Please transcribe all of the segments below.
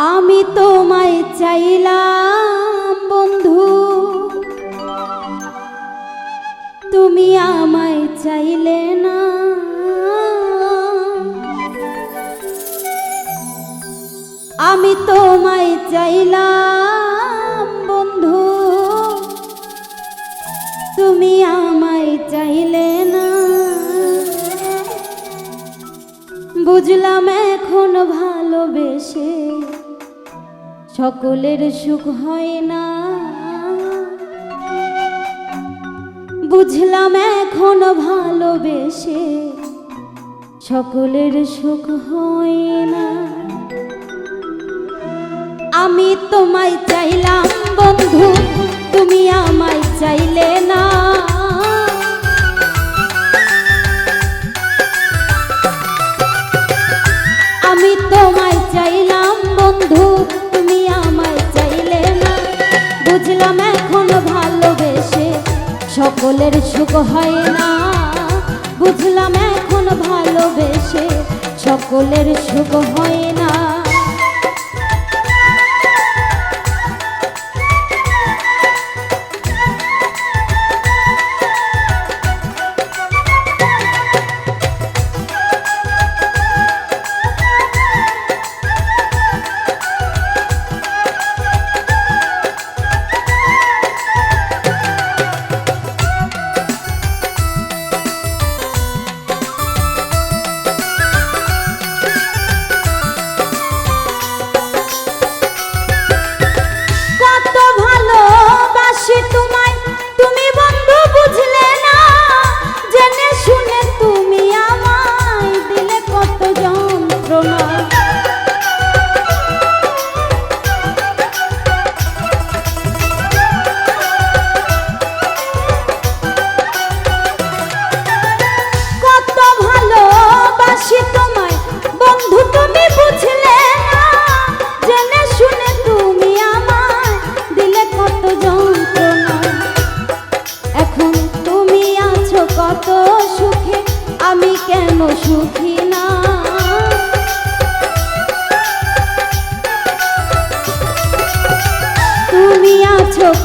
আমি তোমায় চাইলাম, বন্ধু। তুমি আমায় চাইলে না। আমি তোমায় চাইলাম, বন্ধু। তুমি আমায় চাইলে না। বুঝলাম এখন ভালোবেসে সকলের সুখ হয় না। বুঝলাম এখন ভালোবেসে সকলের সুখ হয় না। আমি তোমায় চাইলাম বন্ধু হয় না। বুঝলাম এখন ভালোবেসে সকলের সুখ হয় না।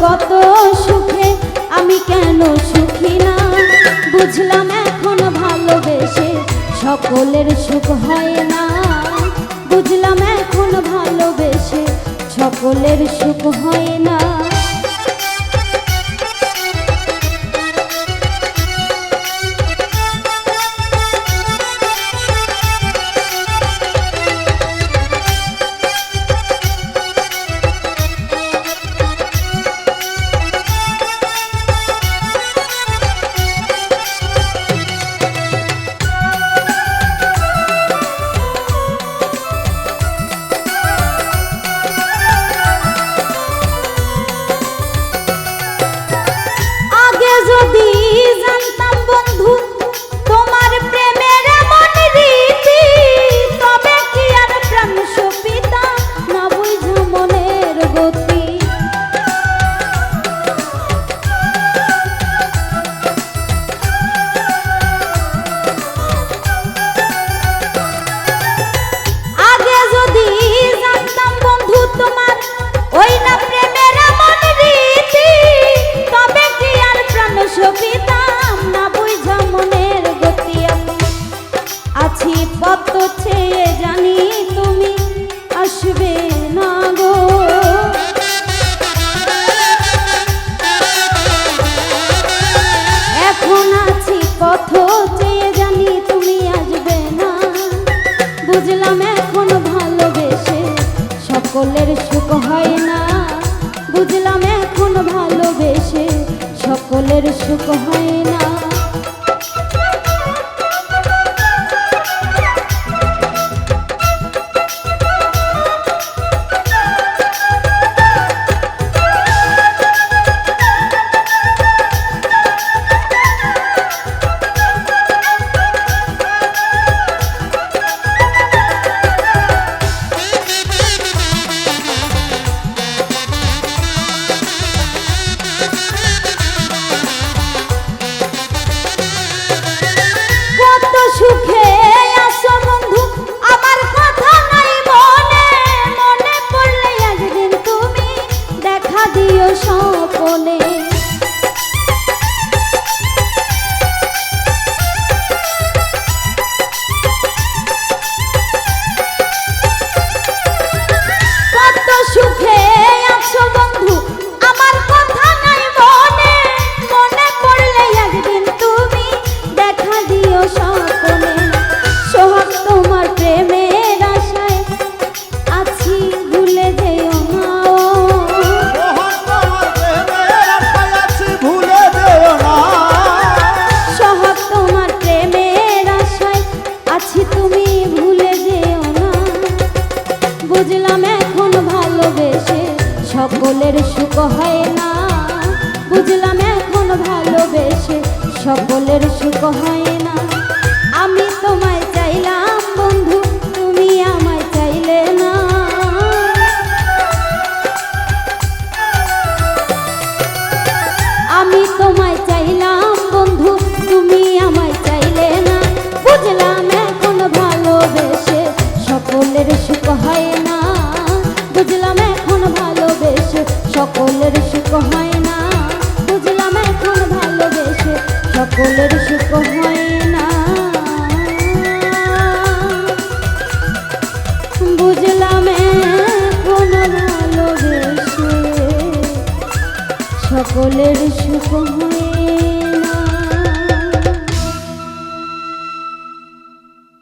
কত সুখে, আমি কেন সুখী না? বুঝলাম এখন ভালোবেসে সকলের সুখ হয় না। বুঝলাম এখন ভালোবেসে সকলের সুখ হয় না। সকলের সুখ হয়। ভালোবেসে সকলের সুখ হয়।